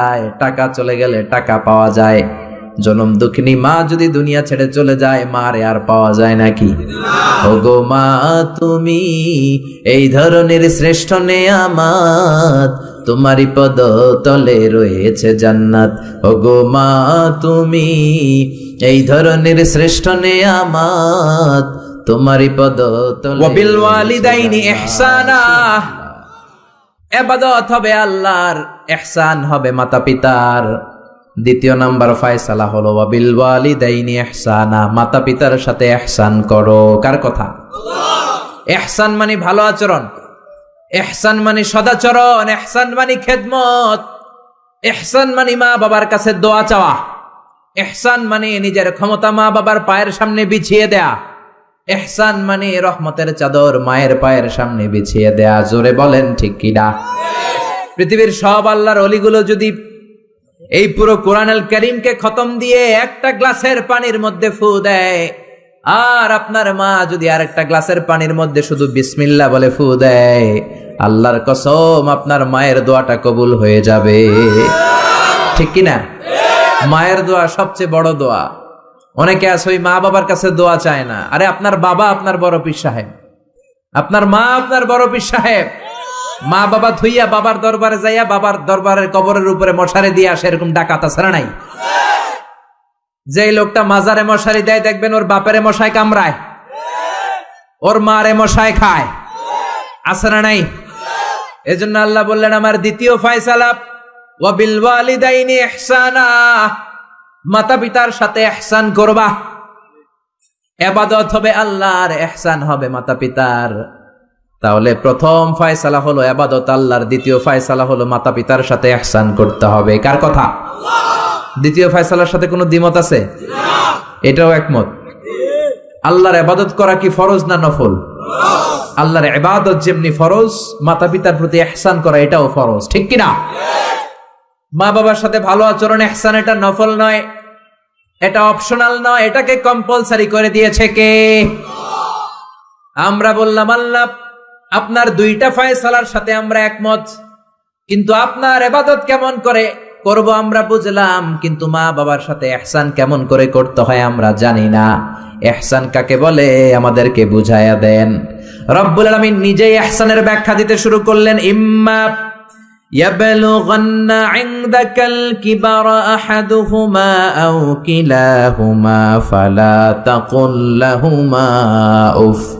যায় টাকা চলে গেলে টাকা পাওয়া যায়। জনম দুঃখিনী মা যদি দুনিয়া ছেড়ে চলে যায় মারে আর পাওয়া যায় নাকি ওগো মা তুমি এই ধরনের শ্রেষ্ঠ নেয়ামাত তোমারই পদ তলে রয়েছে জান্নাত। ওগো মা তুমি এই ধরনের শ্রেষ্ঠ নেয়ামাত তোমারই পদ তলে ওয়ালিদাইনি ইহসানা। এবাদত হবে আল্লাহর এহসান হবে মাতা পিতার দ্বিতীয় নাম্বার ফয়সালা হলো ওয়াবিল ওয়ালিদাইনি ইহসানা মাতা পিতার সাথে এহসান করো। কার কথা? এহসান মানে ভালো আচরণ। এহসান মানে সদাচরণ। এহসান মানে খেদমত। এহসান মানে মা বাবার কাছে দোয়া চাওয়া। এহসান মানে নিজের ক্ষমতা মা বাবার পায়ের সামনে বিছিয়ে দেয়া। এহসান মানে রহমতের চাদর মায়ের পায়ের সামনে বিছিয়ে দেয়া। জোরে বলেন ঠিক কিনা? পৃথিবীর সব আল্লাহর অলিগুলো যদি এই পুরো কোরআনুল করিমকে খতম দিয়ে একটা গ্লাসের পানির মধ্যে ফু দেয়, আর আপনার মা যদি আরেকটা গ্লাসের পানির মধ্যে শুধু বিসমিল্লা বলে ফু দেয়, আল্লাহর কসম আপনার মায়ের দোয়াটা কবুল হয়ে যাবে। ঠিক কিনা মায়ের দোয়া সবচেয়ে বড় দোয়া। অনেকে আছে, ওই মা বাবার কাছে দোয়া চায় না। আরে, আপনার বাবা আপনার বড় পীর সাহেব। আপনার মা আপনার বড় পীর সাহেব। মা বাবা থুইয়া বাবার দরবারে যাইয়া বাবার দরবারের কবরের উপরে মশারি দিয়ে আসে এরকম ডাকাত না নাই? যে লোকটা মাজারে মশারি দেয়, দেখবেন ওর বাপেরে মশাই কামড়ায়। ওর মারে মশাই খায়। আছে না নাই? এজন্য আল্লাহ বললেন, আমার দ্বিতীয় ফয়সালা, ওয়াবিল ওয়ালিদাইনি ইহসানা। মাতা পিতার সাথে এহসান করবা। এবাদত হবে আল্লাহর এহসান হবে মাতা পিতার তাহলে প্রথম ফায়সালা হলো এবাদত আল্লাহর দ্বিতীয় ফায়সালা হলো মাতা পিতার সাথে এহসান করতে হবে। কার কথা? দ্বিতীয় ফায়সালার সাথে কোনো দ্বিমত আছে? এটাও একমত। আল্লাহর এবাদত করা কি ফরজ না নফল? আল্লাহর এবাদত যেমনি ফরজ মাতা পিতার প্রতি এহসান করা এটাও ফরজ। ঠিক কিনা? মা বাবার সাথে ভালো আচরণ এহসান এটা নফল নয়, এটা অপশনাল নয়, এটাকে কম্পালসারি করে দিয়েছে কে? আমরা বললাম, আল্লাহ আপনার দুইটা ফয়সালার সাথে আমরা একমত কিন্তু আপনার এবাদত কেমন করে করব আমরা বুঝলাম কিন্তু মা বাবার সাথে এহসান কেমন করে করতে হয় আমরা জানি না এহসান কাকে বলে আমাদেরকে বুঝাইয়া দেন রব্বুল আলামিন নিজেই এহসানের ব্যাখ্যা দিতে শুরু করলেন ইম্মা يبلغن عندك الكبر احدهما او كلاهما فلا تقل لهما اف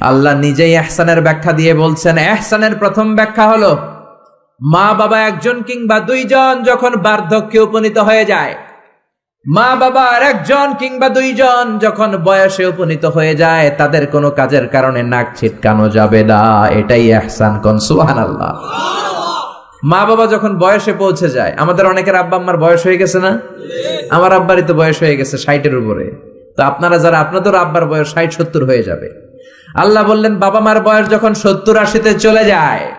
আল্লাহ নিজেই এহসানের ব্যাখ্যা দিয়ে বলছেন, এহসানের প্রথম ব্যাখ্যা হলো, মা বাবা একজন কিংবা দুইজন যখন বার্ধক্যে উপনীত হয়ে যায়, মা বাবার একজন কিংবা দুইজন যখন বয়সে উপনীত হয়ে যায়, তাদের কোনো কাজের কারণে নাক ছিটকানো যাবে না। এটাই এহসান কন? সুহান আল্লাহ মা বাবা যখন বয়সে পৌঁছে যায়, আমাদের অনেকের আব্বা আম্মার বয়স হয়ে গেছে না? আমার আব্বারই তো বয়স হয়ে গেছে ষাটের উপরে। তো আপনারা যারা আপনাদের আব্বার বয়স ষাট সত্তর হয়ে যাবে। আল্লাহ বললেন, বাবা মার বয়স যখন সত্তর আশিতে চলে যায়,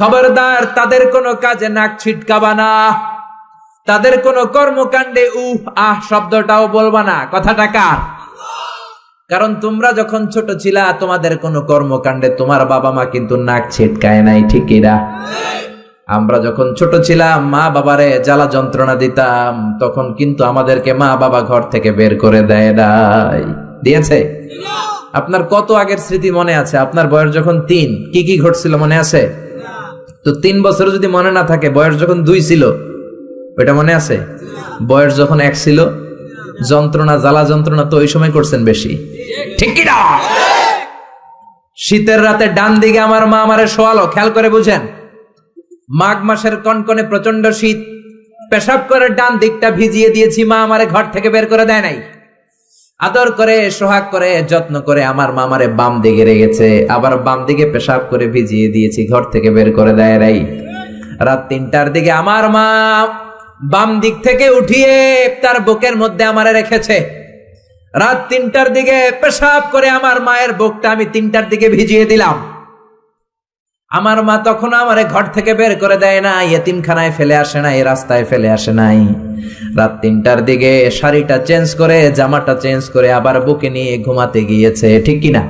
খবরদার তাদের কোনো কাজে নাক ছিটকাবা না। তাদের কোনো কর্মকাণ্ডে, উহ, আহ, শব্দটাও বলবা না। কথাটা কার? কারণ তোমরা যখন ছোট ছিলা, তোমাদের কোনো কর্মকাণ্ডে তোমার বাবা মা কিন্তু নাক ছিটকায় নাই ঠিকিরা আমরা যখন ছোট ছিলাম, মা বাবারে জ্বালা যন্ত্রণা দিতাম, তখন কিন্তু আমাদেরকে মা বাবা ঘর থেকে বের করে দেয় নাই। দিয়েছে? আপনার কত আগের স্মৃতি মনে আছে? আপনার বয়স যখন তিন, কি কি ঘটছিল মনে আছে? তো তিন বছর যদি মনে না থাকে, বয়স যখন দুই ছিল, ওইটা মনে আছে? বয়স যখন এক ছিল, যন্ত্রণা, জ্বালা যন্ত্রণা তো ওই সময় করছেন বেশি। ঠিক শীতের রাতে ডান দিকে আমার মা আমারে শোয়ালো, খেয়াল করে বুঝেন। মাঘ মাসের কনকনে প্রচণ্ড শীত, পেশাব করে ডান দিকটা ভিজিয়ে দিয়েছি, মা আমারে ঘর থেকে বের করে দেয় নাই। আদর করে, সোহাগ করে, যত্ন করে আমার মামারে বাম দিকে রেগেছে আবার বাম দিকে পেশাব করে ভিজিয়ে দিয়েছি, ঘর থেকে বের করে দেয় রাই রাত তিনটার দিকে আমার মা বাম দিক থেকে উঠিয়ে তার বুকের মধ্যে আমারে রেখেছে। রাত তিনটার দিকে পেশাব করে আমার মায়ের বুকটা আমি তিনটার দিকে ভিজিয়ে দিলাম। আমার মা তখন আমারে ঘর থেকে বের করে দেয় না ইয়েতিমখানায় ফেলে আসে না নাই, রাস্তায় ফেলে আসে নাই। রাত তিনটার দিকে শাড়িটা চেঞ্জ করে, জামাটা চেঞ্জ করে আবার বুকে নিয়ে ঘুমাতে গিয়েছে, ঠিক কিনা?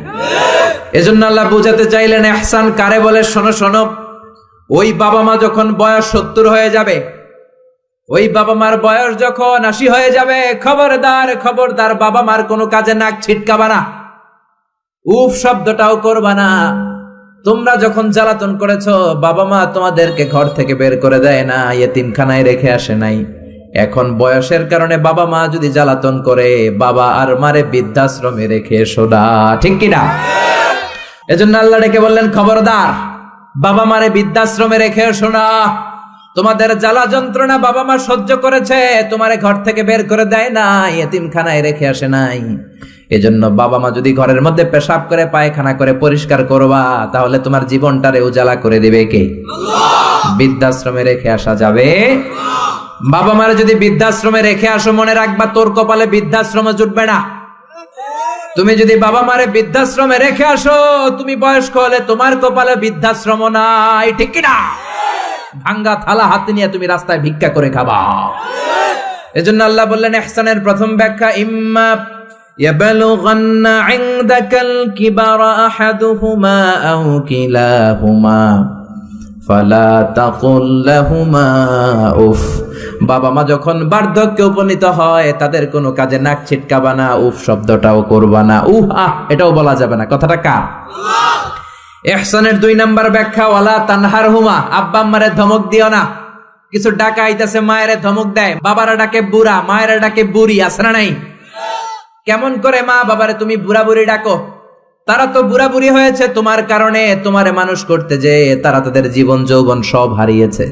এজন্য আল্লাহ বুঝাতে চাইলেন, এহসান কারে বলে? শোনো শোনো, ওই বাবা মা যখন বয়স সত্তর হয়ে যাবে, ওই বাবা মার বয়স যখন আশি হয়ে যাবে, খবরদার খবরদার বাবা মার কোনো কাজে নাক ছিটকাবা না। উফ, শব্দটাও করবা না। তোমরা যখন জ্বালাতন করেছ, বাবা মা তোমাদেরকে ঘর থেকে বের করে দেয় না ইয়েতিমখানায় রেখে আসে নাই। এখন বয়সের কারণে বাবা মা যদি জ্বালাতন করে, বাবা আর মারে বৃদ্ধাশ্রমে রেখে সোডা ঠিক কিনা? এজন্য আল্লাহ ডেকে বললেন, খবরদার, বাবা মারে বৃদ্ধাশ্রমে রেখে শোনা তোমাদের জ্বালা যন্ত্রণা বাবা মা সহ্য করেছে, তোমারে ঘর থেকে বের করে দেয় না এতিমখানায় রেখে আসে নাই। এজন্য বাবা মা যদি ঘরের মধ্যে পেশাব করে পায়খানা করে পরিষ্কার করবা তাহলে তোমার জীবনটারে উজালা করে দিবে কে? বৃদ্ধাশ্রমে রেখে আসা যাবে। বাবা মারে যদি বৃদ্ধাশ্রমে রেখে আসো মনে রাখবা তোর কপালে বৃদ্ধাশ্রমে জুটবে না। তুমি যদি বাবা মারে বৃদ্ধাশ্রমে রেখে আসো তুমি বয়স্ক হলে তোমার কপালে বৃদ্ধাশ্রম নাই ঠিক কিনা? ভাঙ্গা থালা হাতে নিয়ে তুমি রাস্তায় ভিক্ষা করে খাবা। এজন্য আল্লাহ বললেন ইহসানের প্রথম ব্যাখ্যা ইম্মা يبلغن عندك الكبر أحدهما أو كلاهما ফালা তাকুল লাহুমা উফ বাবা মা যখন বার্ধক্যে উপনীত হয় তাদের কোনো কাজে নাক ছিটকাবা না উফ শব্দটাও করবা না উহ আহ এটাও বলা যাবে না কথাটা কার এহসানের দুই নাম্বার ব্যাখ্যা ওয়ালা তানহার হুমা আব্বা আম্মারে ধমক দিও না কিছু ডাকা আইতাছে মায়েরে ধমক দেয় বাবারা ডাকে বুড়া মায়েরা ডাকে বুড়ি আছে না নাই কেমন করে মা বাবারে তুমি বুড়া বুড়ি ডাকো? তারা তো বুড়া বুড়ি হয়েছে, তোমার কারণে তোমারে মানুষ করতে যে তারা তাদের জীবন যৌবন সব হারিয়েছে।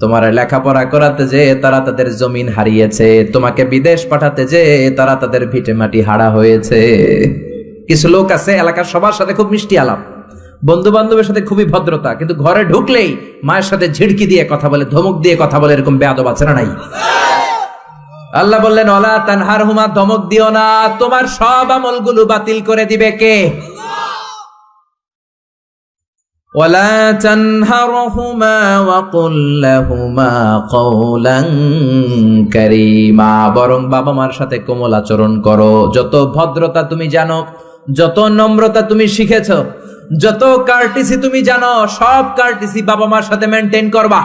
তোমার লেখাপড়া করাতে যে তারা তাদের জমিন হারিয়েছে। তোমাকে বিদেশ পাঠাতে যে তারা তাদের ভিটে মাটি হারা হয়েছে। কিছু লোক আছে, এলাকার সবার সাথে খুব মিষ্টি আলাপ। বন্ধু বান্ধবের সাথে খুবই ভদ্রতা, কিন্তু ঘরে ঢুকলেই মায়ের সাথে ঝিড়কি দিয়ে কথা বলে, ধমক দিয়ে কথা বলে এরকম বেয়াদব আছে না নাই? আল্লাহ বললেন অলা তানহার হুমা দমক দিও না। তোমার সব আমলগুলো বাতিল করে দিবে কে? ওয়ালা তানহারহুমা ওয়া কুল লাহুমা কওলান কারীমা। বরং বাবা মার সাথে কোমল আচরণ করো। যত ভদ্রতা তুমি জানো, যত নম্রতা তুমি শিখেছো, যত কার্টিসি তুমি জানো, সব কার্টিসি বাবা মার সাথে মেনটেন করবা।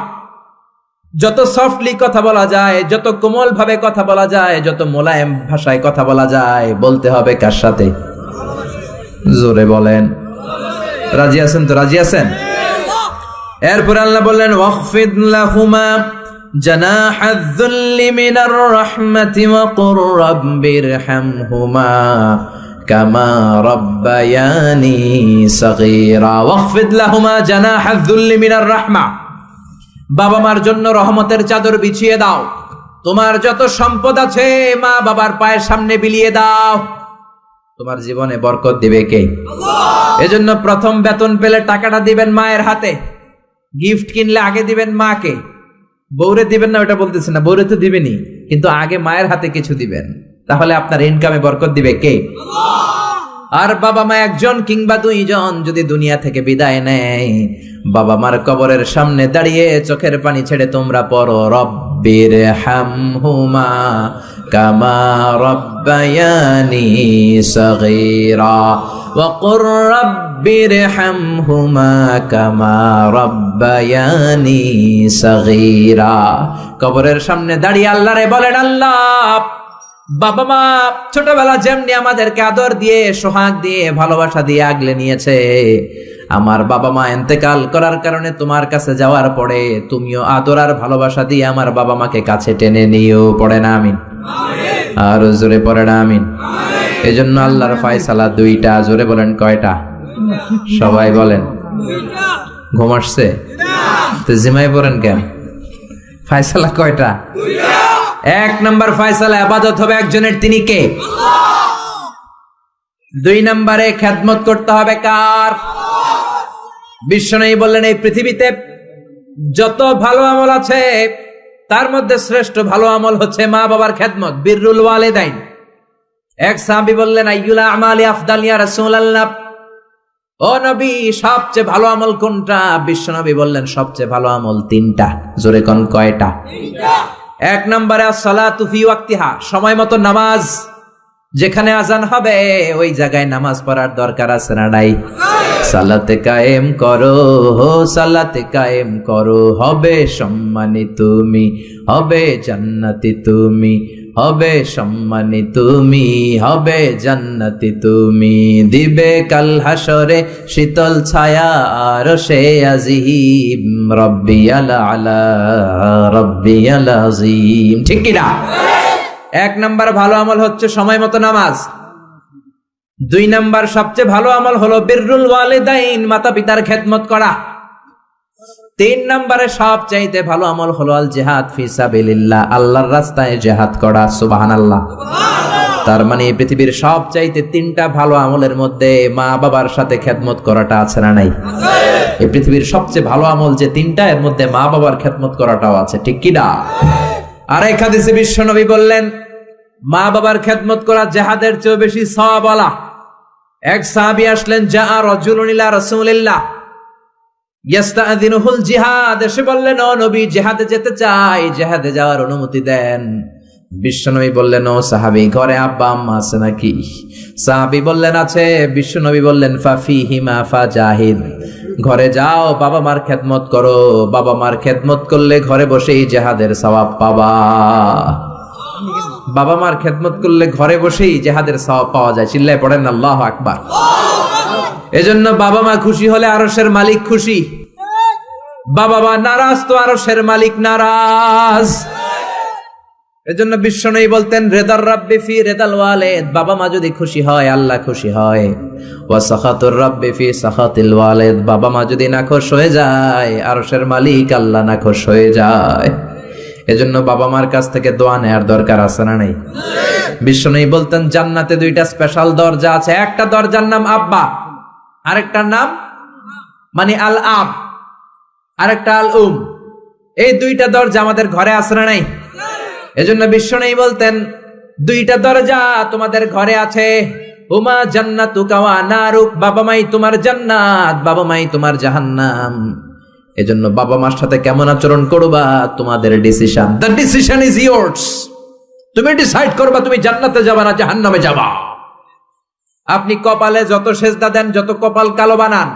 যত সফটলি কথা বলা যায় যত কোমল ভাবে কথা বলা যায় যত মোলায়েম ভাষায় কথা বলা যায় বলতে হবে কার সাথে জোরে বলেন রাজি আছেন তো রাজি আছেন এরপর আল্লাহ বললেন ওয়াখফিদ লাহুমা جناح الذل من الرحمة وقل رب ارحمهما كما ربياني صغيرا واخفض لهما جناح الذل من الرحمة বাবা মার জন্য রহমতের চাদর বিছিয়ে দাও। তোমার যত সম্পদ আছে মা বাবার পায়ের সামনে বিলিয়ে দাও। তোমার জীবনে বরকত দিবে কে? এজন্য প্রথম বেতন পেলে টাকাটা দিবেন মায়ের হাতে। গিফট কিনলে আগে দিবেন মাকে। বউরে দিবেন না ওটা বলতেছে না। বউরে তো দিবেনি কিন্তু আগে মায়ের হাতে কিছু দিবেন। তাহলে আপনার ইনকামে বরকত দিবে কে? আর বাবা মা একজন কিংবা দুইজন যদি দুনিয়া থেকে বিদায় নেয় বাবা মার কবরের সামনে দাঁড়িয়ে চোখের পানি ছেড়ে তোমরা পড়ো রব্বির হামহুমা কামা রব্বায়ানি সগীরা وقل رب ارحمهما كما ربياني صغيرا কবরের সামনে দাঁড়িয়ে আল্লাহরে বলেন আল্লাহ বাবা মা ছোটবেলা যেমনি আমাদেরকে আদর দিয়ে, সোহাগ দিয়ে, ভালোবাসা দিয়ে আগলে নিয়েছে, আমার বাবা মা এন্তেকাল করার কারণে তোমার কাছে যাওয়ার পরে তুমিও আদর আর ভালোবাসা দিয়ে আমার বাবা মাকে কাছে টেনে নিয়েও পড়ে না, আমিন। আর জোরে পড়ে না, আমিন। এই জন্য আল্লাহর ফায়সালা দুইটা, জোরে বলেন কয়টা? সবাই বলেন। ঘুম আসছে? তো জিমাই পড়েন কেন? ফায়সালা কয়টা? এক নম্বর ফয়সালা আবাদত হবে একজনের, তিনি কে? দুই নম্বরে খেদমত করতে হবে কার? বিশ্বনয়ী বললেন, এই পৃথিবীতে যত ভালো আমল আছে, তার মধ্যে শ্রেষ্ঠ ভালো আমল হচ্ছে মা বাবার খেদমত বিররুল ওয়ালিদাইন। এক সাহাবী বললেন, আইয়ুলা আমালি আফদাল ইয়া রাসূলুল্লাহ। ও নবী, সবচেয়ে ভালো আমল কোনটা? বিশ্বনবী বললেন, সবচেয়ে ভালো আমল তিনটা। জোরে কোন, কয়টা? এক নম্বরে সলা তুফি ওয়াক্তিহা, সময় মতো নামাজ। যেখানে আজান হবে, ওই জায়গায় নামাজ পড়ার দরকার আছে না নাই? সালাতে কায়েম করো হো সালাতে কায়েম করো। হবে সম্মানী তুমি, হবে জান্নাতি তুমি। হবে সম্মানী তুমি, হবে জান্নাতি তুমি। দিবে কাল হাসরে শীতল ছায়া, আর সে আজিম। রব্বি আলা আলা রব্বি আলা আজিম। ঠিক কিনা? এক নাম্বার ভালো আমল হচ্ছে সময় মতো নামাজ। দুই নাম্বার সবচেয়ে ভালো আমল হলো বিররুল ওয়ালিদাইন মাতা পিতার খেদমত করা। তিন নম্বরে সব চাইতে ভালো আমল হলো আল জেহাদ ফি সাবিলিল্লাহ। আল্লাহর রাস্তায় জেহাদ করা সুবাহান আল্লাহ তার মানে পৃথিবীর সব চাইতে তিনটা ভালো আমলের মধ্যে মা বাবার সাথে খেদমত করাটা আছে না নাই? এই পৃথিবীর সবচেয়ে ভালো আমল যে তিনটা, এর মধ্যে মা বাবার খেদমত করাটাও আছে, ঠিক কি কিনা আর এক হাদিসে বিশ্ব নবী বললেন মা বাবার খেদমত করা জেহাদের চেয়েও বেশি সওয়াবলা এক সাহাবী আসলেন যা রজুলুন ইলা রাসূলিল্লাহ। জিহাদ। এসে বললেন নবী, জিহাদে যেতে চাই। জিহাদে যাওয়ার অনুমতি দেন। বিশ্বনবী বললেন, ও সাহাবী, ঘরে আব্বা আম্মা আছে নাকি? সাহাবী বললেন, আছে। বিশ্বনবী বললেন ফাফি হিমা ফা জাহিদ। ঘরে যাও, বাবা মার খেদমত করো। বাবা মার খেদমত করলে ঘরে বসেই জেহাদের সওয়াব পাবা। বাবা মার খেদমত করলে ঘরে বসেই জেহাদের সওয়াব পাওয়া যায়। চিল্লায় পড়েন, আল্লাহ আকবার। এজন্য বাবা মা খুশি হলে আরশের মালিক খুশি। বাবা মা নারাজ তো আরশের মালিক নারাজ। এজন্য বিশ্ব নেই বলতেন, রেদার রাব্বি ফি রেদাল ওয়ালেদ। বাবা মা যদি খুশি হয়, আল্লাহ খুশি হয়। ওয়া সাখাতুর রাব্বি ফি সাখাতিল ওয়ালেদ। বাবা মা যদি না নাখোশ হয়ে যায়, আরশের মালিক আল্লাহ না নাখোশ হয়ে যায়। এজন্য বাবা মার কাছ থেকে দোয়া নেয়ার দরকার আছে না নাই? বিশ্ব নেই বলতেন, জান্নাতে দুইটা স্পেশাল দরজা আছে। একটা দরজার নাম আব্বা। আরেকটার নাম? মানে আল আব আরেকটা আল উম এই দুইটা দরজা আমাদের ঘরে না নাই? এজন্য বিশ্ব নেই বলতেন, দুইটা দরজা তোমাদের ঘরে আছে। উমা জান্নাতু কাওয়া নারুক, বাবা মাই তোমার জান্নাত, বাবা মাই তোমার জাহান্নাম। এজন্য বাবা মার সাথে কেমন আচরণ করবা? তোমাদের decision the decision is yours তুমি ডিসাইড করবা তুমি জান্নাতে যাবা না জাহান্নামে যাবা। আপনি কপালে যত সেজদা দেন যত কপাল কালো বানান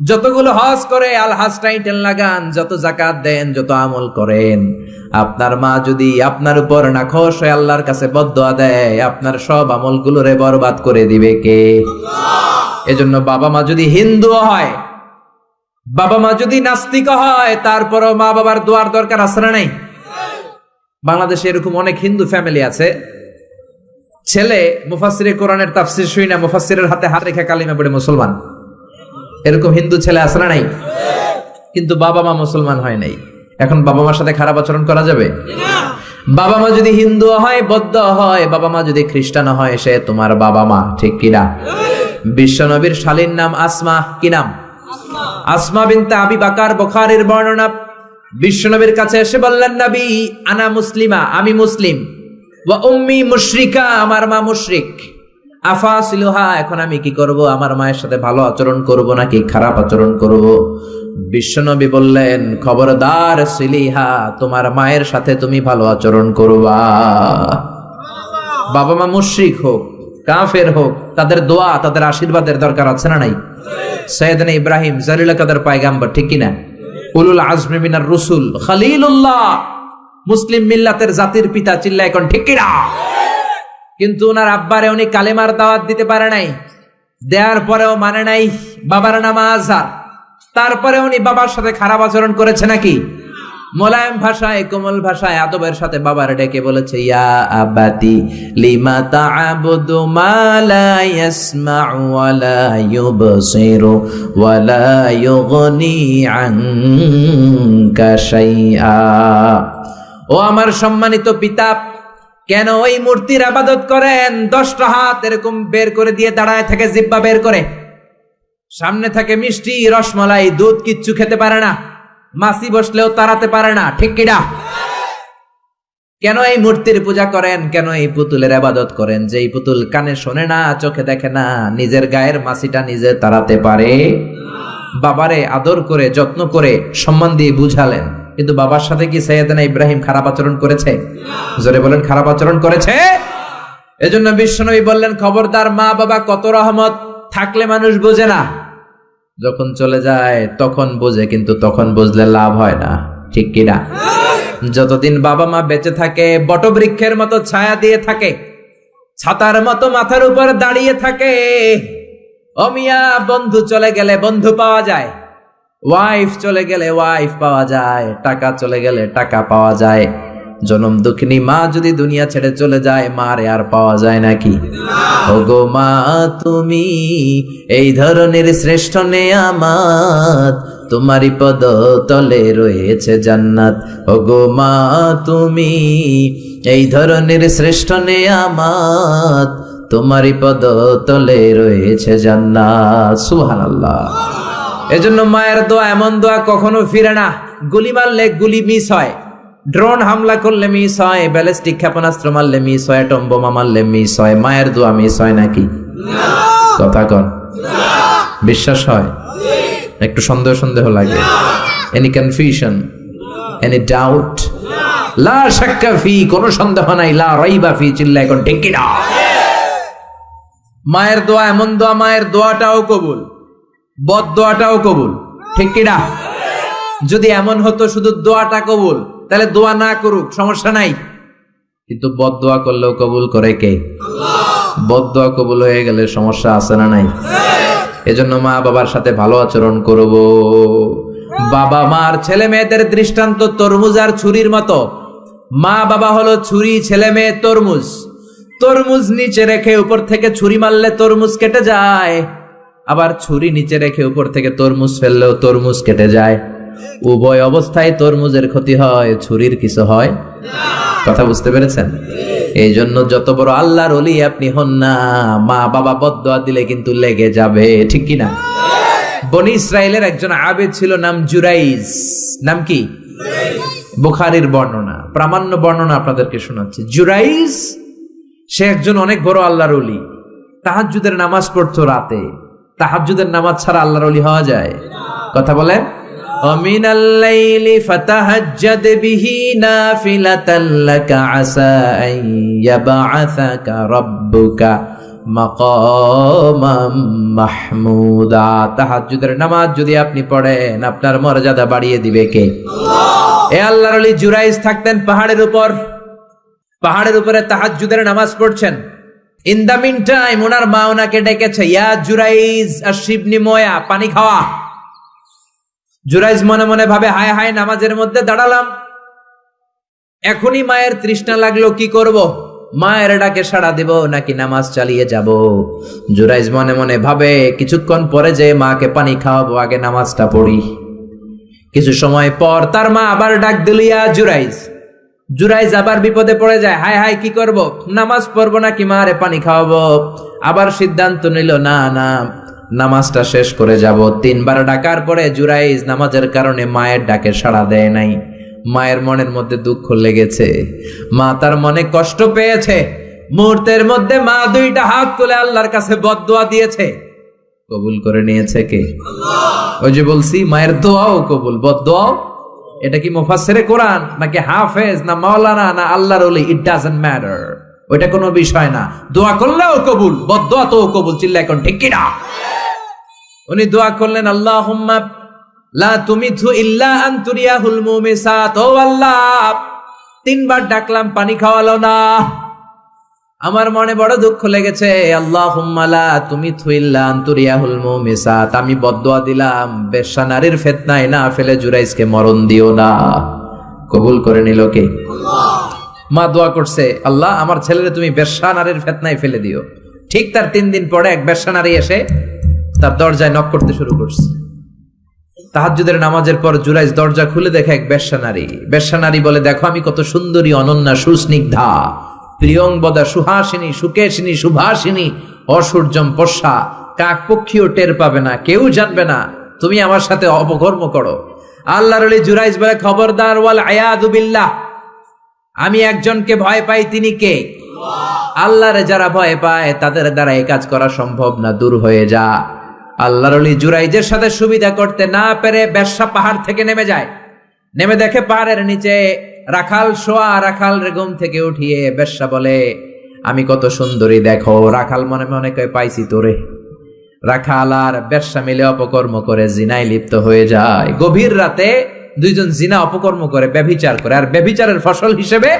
যতগুলো হজ করে আল হাজ টাইটেল লাগান যত জাকাত দেন যত আমল করেন। আপনার মা যদি আপনার উপর নাখোশ হয়ে আল্লাহর কাছে বদয়া দেয় আপনার সব আমলগুলোরে বরবাদ করে দিবে কে? এজন্য বাবা মা যদি হিন্দু হয় বাবা মা যদি নাস্তিক হয় তারপরও মা বাবার দোয়ার দরকার আছে না নাই? বাংলাদেশে এরকম অনেক হিন্দু ফ্যামিলি আছে ছেলে মুফাসিরে কোরআনের তাফসির শুই না মুফাসিরের হাতে হাত রেখে কালিমা পড়ে মুসলমান। এরকম হিন্দু ছেলে আছে না নাই? কিন্তু বাবা মা মুসলমান হয় নাই। এখন বাবা মার সাথে খারাপ আচরণ করা যাবে? বাবা মা যদি হিন্দু হয়, বৌদ্ধ হয়, বাবা মা যদি খ্রিস্টান হয়, সে তোমার বাবা মা, ঠিক কিনা বিশ্বনবীর শালীর নাম আসমা, কি নাম? আসমা বিনতে আবি বাকার বুখারীর বর্ণনা। বিশ্বনবীর কাছে এসে বললেন, নবী, আনা মুসলিমা, আমি মুসলিম। ওয়া উম্মি মুশরিকা, আমার মা মুশরিক। আফা সিলুহা এখন আমি কি করব? আমার মায়ের সাথে ভালো আচরণ করব নাকি খারাপ আচরণ করব? বিশ্বনবী বললেন, খবরদার সিলিহা, তোমার মায়ের সাথে তুমি ভালো আচরণ করবা। বাবা মা মুশরিক হোক, কাফের হোক, তাদের দোয়া, তাদের আশীর্বাদের দরকার আছে না নাই? সৈয়দনা ইব্রাহিম জালিলা কাদের পায়গাম্বর, ঠিক কিনা? উলুল আজমি মিনার রসুল, খালিলুল্লাহ। মুসলিম মিল্লাতের জাতির পিতা চিল্লা এখন ঠিক কিনা কিন্তু ওনার আব্বারে উনি কালেমার দাওয়াত দিতে পারে নাই। দেওয়ার পরেও মানে নাই বাবার নাম আজহার তারপরে উনি বাবার সাথে খারাপ আচরণ করেছে নাকি? মোলায়েম ভাষায়, কোমল ভাষায়, আদবের সাথে বাবার ডেকে বলেছে, ইয়া আবাতি লিমা তা'বুদু মা লা ইয়াসমা'ু ওয়া লা ইউবসিরু ওয়া লা ইউগনি আনকা শাইআ। ও আমার সম্মানিত পিতা, কেন ওই মূর্তির আবাদত করেন? দশটা হাত এরকম বের করে দিয়ে দাঁড়ায় থাকে, জিব্বা বের করে। সামনে থাকে মিষ্টি, রসমালাই, দুধ কিচ্ছু খেতে পারে না। মাসি বসলেও তাড়াতে পারে না, ঠিক কিনা কেন এই মূর্তির পূজা করেন? কেন এই পুতুলের আবাদত করেন? যে এই পুতুল কানে শোনে না, চোখে দেখে না, নিজের গায়ের মাসিটা নিজে তাড়াতে পারে? বাবারে আদর করে, যত্ন করে সম্মান দিয়ে বুঝালেন। কিন্তু বাবার সাথে কি সৈয়দনা ইব্রাহিম খারাপ আচরণ করেছে? জোরে বলেন, খারাপ আচরণ করেছে? এজন্য বিশ্বনবী বললেন, খবরদার মা বাবা কত রহমত, থাকলে মানুষ বোঝে না। যখন চলে যায়, তখন বোঝে, কিন্তু তখন বুঝলে লাভ হয় না। ঠিক কিনা যতদিন বাবা মা বেঁচে থাকে, বটবৃক্ষের মতো ছায়া দিয়ে থাকে, ছাতার মতো মাথার উপর দাঁড়িয়ে থাকে, অমিয়া বন্ধু চলে গেলে বন্ধু পাওয়া যায়। ওয়াইফ চলে গেলে ওয়াইফ পাওয়া যায়, টাকা চলে গেলে টাকা পাওয়া যায়। জনম দুঃখিনী মা যদি দুনিয়া ছেড়ে চলে যায়, মারে আর পাওয়া যায় নাকি ওগো মা, তুমি এই ধরনের শ্রেষ্ঠ নেয়ামাত তোমারই পদ তলে রয়েছে জান্নাত। ওগো মা, তুমি এই ধরনের শ্রেষ্ঠ নে নেয়ামাত তোমারই পদ তলে রয়েছে জান্নাত। সুবহানাল্লাহ। এজন্য মায়ের দোয়া এমন দোয়া কখনো ফিরে না। গুলি মারলে গুলি মিস হয়। ড্রোন হামলা করলে মিস হয় ব্যালিস্টিক ক্ষেপণাস্ত্র মারলে মিস হয় অ্যাটম বোমা মারলে মিস হয়। মায়ের দোয়া মিস হয় নাকি? কথা কন। বিশ্বাস হয়? একটু সন্দেহ সন্দেহ লাগে। এনি কনফিউশন এনি ডাউট লা শাক্কা ফি, কোনো সন্দেহ নাই। লা রাইবা ফি, চিল্লা এখন ঠিক কি না মায়ের দোয়া এমন দোয়া, মায়ের দোয়াটাও কবুল। বদ দোয়াটাও কবুল। ঠিক কি না? যদি এমন হতো শুধু দোয়াটা কবুল, তাহলে দোয়া না করুক, সমস্যা নাই। কিন্তু বদ দোয়া করলেও কবুল করে কে? বদ দোয়া কবুল হয়ে গেলে সমস্যা আছে না নাই? এজন্য মা বাবার সাথে ভালো আচরণ করব। বাবা মার ছেলে মেয়েদের দৃষ্টান্ত তরমুজ আর ছুরির মতো। মা বাবা হলো ছুরি, ছেলে মেয়ে, তরমুজ। তরমুজ নিচে রেখে উপর থেকে ছুরি মারলে তরমুজ কেটে যায়। আবার ছুরি নিচে রেখে উপর থেকে তরমুজ ফেললেও তরমুজ কেটে যায়। উভয় অবস্থায় তরমুজের ক্ষতি হয়, ছুরির কিছু হয়? কথা বুঝতে পেরেছেন? এই জন্য যত বড় আল্লাহর অলি আপনি হন না মা বাবা বদয়া দিলে কিন্তু লেগে যাবে, ঠিক কি না? বনি ইসরায়েলের একজন আবেদ ছিল, নাম জুরাইজ নাম কি? বুখারির বর্ণনা। প্রামাণ্য বর্ণনা আপনাদেরকে শোনাচ্ছি। জুরাইজ সে একজন অনেক বড় আল্লাহর অলি তাহাজ্জুদের নামাজ পড়তো রাতে। তাহাজ্জুদের নামাজ ছাড়া আল্লাহর অলি হওয়া যায় কথা বলেন ومن الليل فتهجد به نافلة لك عسى أن يبعثك ربك مقاما محمودا তাহাজ্জুদের নামাজ যদি আপনি পড়েন আপনার মর্যাদা বাড়িয়ে দিবে কে এ আল্লাহর আলী জুরাইজ থাকতেন পাহাড়ের উপর পাহাড়ের উপরে তাহাজ্জুদের নামাজ পড়ছেন ইন দা মিন টাইম ওনার মা ওনাকে ডেকেছে, ইয়া জুরাইজ আর শিবনি ময়া, পানি খাওয়া। জুরাইজ মনে মনে ভাবে, হায় হায়, নামাজের মধ্যে দাঁড়ালাম। এখনই মায়ের তৃষ্ণা লাগল, কি করব? মায়ের ডাকে সাড়া দেব, নাকি নামাজ চালিয়ে যাব? জুরাইজ মনে মনে ভাবে, কিছুক্ষণ পরে যে মাকে পানি খাওয়াবো, আগে নামাজটা পড়ি। কিছু সময় পর তার মা আবার ডাক দিলিয়া জুরাইজ। জুরাইজ আবার বিপদে পড়ে যায়। হায় হায় কি করব? নামাজ পড়ব না নাকি মারে পানি খাওয়াবো। আবার সিদ্ধান্ত নিল না না নামাজটা শেষ করে যাব। তিনবার ডাকার পরে জুরাইজ নামাজের কারণে মায়ের ডাকে সাড়া দেয় নাই। মায়ের মনের মধ্যে দুঃখ লেগেছে। মা তার মনে কষ্ট পেয়েছে। মুহূর্তের মধ্যে মা দুইটা হাত তুলে আল্লাহর কাছে বদদোয়া দিয়েছে। কবুল করে নিয়েছে কে? ওই যে বলছি মায়ের দোয়াও কবুল। বদদোয়াও এটা কি মুফাসসিরে কোরআন? নাকি হাফেজ, না মাওলানা, না আল্লাহর ওলি? ইট ডাজন্ট ম্যাটার ওইটা কোনো বিষয় না। দোয়া করলেও কবুল বদোয়া তো কবুল। চিল্লা এখন, ঠিক কি না উনি দোয়া করলেন আল্লাহ লা তুমি থু ইল্লা আন্তুরিয়াহুল মুমিসাত। ও আল্লাহ, তিনবার ডাকলাম, পানি খাওয়ালো না। আমার মনে বড় দুঃখ লেগেছে। আল্লাহ লা তুমি থু ইল্লা আন্তুরিয়াহুল মুমিসাত। আমি বদদোয়া দিলাম, বেশ্যা নারীর ফেতনায় না ফেলে জুরাইজকে মরণ দিও না। কবুল করে নিল কে? মা দোয়া করছে, আল্লাহ, আমার ছেলেরে তুমি বেশ্যা নারীর ফেতনায় ফেলে দিও। ঠিক তার তিন দিন পরে এক বেশ্যা নারী এসে তার দরজায় নক করতে শুরু করছে। তাহাজ্জুদের নামাজের পর জুরাইজ দরজা খুলে দেখে এক বেশ্যা নারী। বেশ্যা নারী বলে, দেখো আমি কত সুন্দরী, অনন্যা, সুস্নিগ্ধা। প্রিয়ংবদা সুহাসিনী, সুকেশিনী, সুভাসিনী অসূর্যম পশা কাক পক্ষীও টের পাবে না, কেউ জানবে না, তুমি আমার সাথে অপকর্ম করো। আল্লাহর আলী জুরাইজ বলে, খবরদার ওয়াল আয়াদুবিল্লাহ আমি একজনকে ভয় পাই, তিনি কে? আল্লাহরে যারা ভয় পায়, তাদের দ্বারা এই কাজ করা সম্ভব না, দূর হয়ে যা। আল্লাহর অলি জুরাইজের সাথে সুবিধা করতে না পেরে ব্যবসা পাহাড় থেকে নেমে যায়। নেমে দেখে পাহাড়ের নিচে রাখাল শোয়া, রাখাল রেগম থেকে উঠিয়ে বেশ্যা বলে, আমি কত সুন্দরী, দেখো, রাখাল মনে মনে কয়, পাইছি তোরে। রাখাল আর ব্যবসা মিলে অপকর্ম করে জিনায় লিপ্ত হয়ে যায়। গভীর রাতে দুইজন জিনা অপকর্ম করে, ব্যভিচার করে, আর ব্যভিচারের ফসল হিসেবে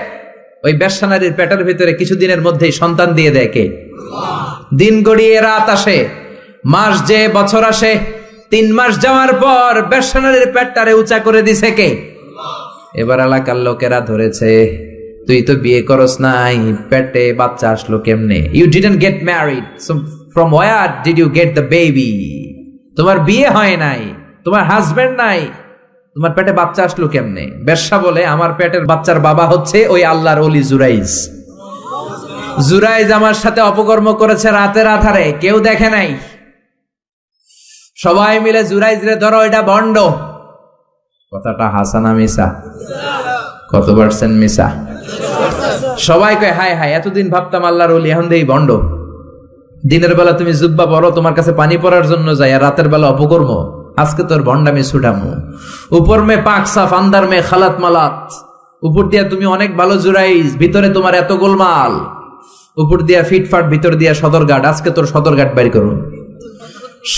ওই ব্যবসা নারীর পেটের ভিতরে কিছুদিনের মধ্যেই সন্তান দিয়ে কে? দিন গড়িয়ে রাত আসে, মাস যে বছর আসে, তিন মাস যাওয়ার পর ব্যবসা নারীর পেটটারে উঁচা করে দিছে কে? এবার এলাকার লোকেরা ধরেছে, তুই তো বিয়ে করস নাই, পেটে বাচ্চা আসলো কেমনে? You didn't get married from where did you get the baby তোমার বিয়ে হয় নাই, তোমার হাজবেন্ড নাই, তোমার পেটে বাচ্চা আসলো কেমনে? বেশ্যা বলে, আমার পেটের বাচ্চার বাবা হচ্ছে ওই আল্লাহর অলি জুরাইজ। জুরাইজ আমার সাথে অপকর্ম করেছে রাতের আধারে, কেউ দেখে নাই। সবাই মিলে জুরাইজ রে ধরো, এটা বন্ড। কথাটা হাসানা মিসা কত পার্সেন্ট মিসা সবাই কয়, হায় হায়, এতদিন ভাবতাম আল্লাহর ওলি, এখন দেই বন্ড। দিনের বেলা তুমি জুব্বা পড়ো তোমার কাছে পানি পড়ার জন্য যাই, আর রাতের বেলা অপকর্ম। আজকে তোর ভন্ডামি ছুটামু। উপর মে পাক সাফ, আন্দার মে খালাত মালাত। উপর দিয়া তুমি অনেক ভালো জুরাইজ, ভিতরে তোমার এত গোলমাল। উপর দিয়া ফিটফাট, ভিতর দিয়া সদরঘাট, আজকে তোর সদরঘাট বের করুন।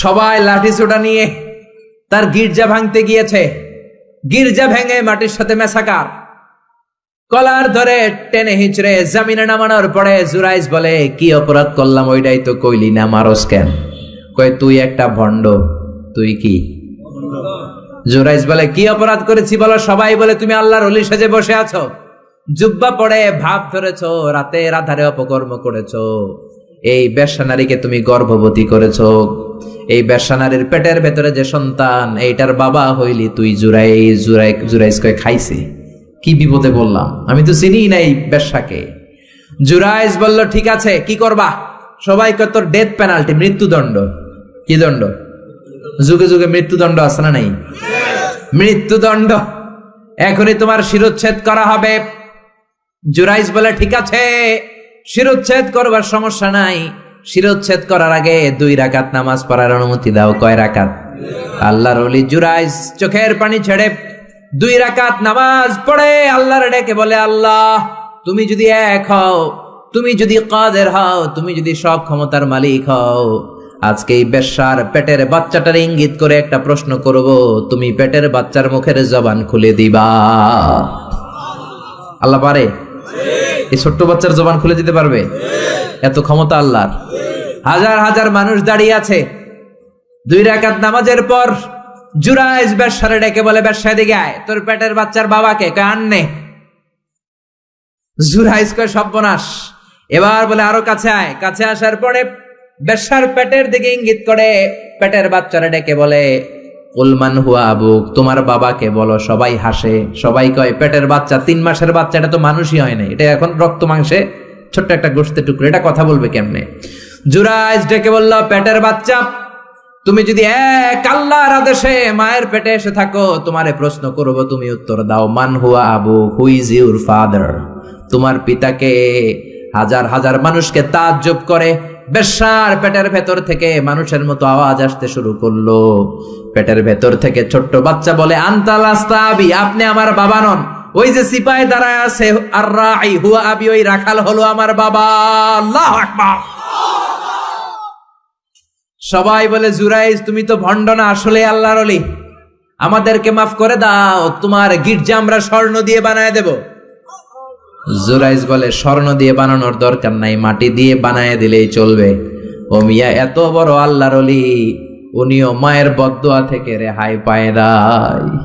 সবাই লাঠি ছোটা নিয়ে, তার গির্জা ভাঙতে গিয়েছে। গির্জা ভেঙে মাটির সাথে মেসাকার কলার ধরে টেনে হিচড়ে জামিনে নামানোর পরে জুরাইজ বলে, কি অপরাধ করলাম, ওইটাই তো কইলি না, মারস কেন? কয়, তুই একটা ভণ্ড, তুই কি? জুরাইজ বলে, কি অপরাধ করেছি বলো, সবাই বলে তুমি আল্লাহর অলি সাজে বসে আছো। জুব্বা পড়ে ভাব ধরেছো রাতে রাধারে অপকর্ম করেছ। এই বেশ্যা নারীকে তুমি গর্ভবতী করেছ। এই বেশ্যা নারীর পেটের ভেতরে যে সন্তান, এইটার বাবা হইলি তুই জুরাই জুরাই জুরাইজ কয় খাইছে। কি বিপদে বললাম আমি তো চিনি না এই বেশ্যাকে। জুরাইস বলল, ঠিক আছে, কি করবা? সবাই তোর ডেথ পেনাল্টি মৃত্যুদণ্ড। কি দণ্ড? যুগে যুগে মৃত্যুদণ্ড আছে না নাই? মৃত্যুদণ্ড। এখনই তোমার শিরোচ্ছেদ করা হবে। জুরাইস বলে, ঠিক আছে শিরোচ্ছেদ করবার সমস্যা নাই। শিরোচ্ছেদ করার আগে দুই রাকাত নামাজ পড়ার অনুমতি দাও। কয় রাকাত? আল্লাহর অলি জুরাইজ চোখের পানি ছেড়ে দুই রাকাত নামাজ পড়ে, আল্লাহর ডেকে বলে, আল্লাহ, তুমি যদি এক হও, তুমি যদি কাদের হও, তুমি যদি সব ক্ষমতার মালিক হও, আজকে এই বেশ্যার পেটের বাচ্চাটার ইঙ্গিত করে একটা প্রশ্ন করব, তুমি পেটের বাচ্চার মুখের জবান খুলে দিবা। আল্লাহ পারে? এই ছোট্ট বাচ্চার জবান খুলে দিতে পারবে? এত ক্ষমতা আল্লাহর। হাজার হাজার মানুষ দাঁড়িয়ে আছে। দুই রাকাত নামাজের পর জুরাইজ ব্যবসারে ডেকে বলে ব্যবসা দিকে আয়। তোর পেটের বাচ্চার বাবাকে কয়, আননে। জুরাইজ কয়, সর্বনাশ। এবার বলে, আরও কাছে আয়। কাছে আসার পরে বেশ্যার পেটের দিকে ইঙ্গিত করে, পেটের বাচ্চারা ডেকে বলে উলমান হুয়া আবুক, তোমার বাবাকে বলো, সবাই হাসে, সবাই কয়, পেটের বাচ্চা, তিন মাসের বাচ্চা, এটা তো মানুষই হয় না এটা এখন রক্ত মাংসে ছোট্ট একটা গোষ্ঠের টুকরো, এটা কথা বলবে কেমনে? জুরাইজ ডেকে বলল, পেটের বাচ্চা, তুমি যদি এক আল্লাহর আদেশে মায়ের পেটে এসে থাকো, তোমারে প্রশ্ন করব, তুমি উত্তর দাও, মান হুয়া আবু হু ইজ ইউর ফাদার তোমার পিতাকে হাজার হাজার মানুষকে তাজ্জব করে বেশ্যার পেটের ভেতর থেকে মানুষের মতো আওয়াজ আসতে শুরু করল। পেটের ভেতর থেকে ছোট্ট বাচ্চা বলে আন্তাল আস্তাবি আপনি আমার বাবা নন। ওই যে সিপাহি দাঁড়ায় আছে, আর রাই, হুয়া আবি, ওই রাখাল হলো আমার বাবা। আল্লাহ আকবার! সবাই বলে, জুরাইজ, তুমি তো ভণ্ড না, আসলে আল্লাহর অলি। আমাদেরকে মাফ করে দাও, তোমার গির্জা আমরা স্বর্ণ দিয়ে বানায় দেব। জুরাইজ বলে স্বর্ণ দিয়ে বানানোর দরকার নাই, মাটি দিয়ে বানায় দিলেই চলবে। ও মিয়া, এত বড় আল্লাহর অলি উনিও মায়ের বদুয়া থেকে রেহাই পায় নাই।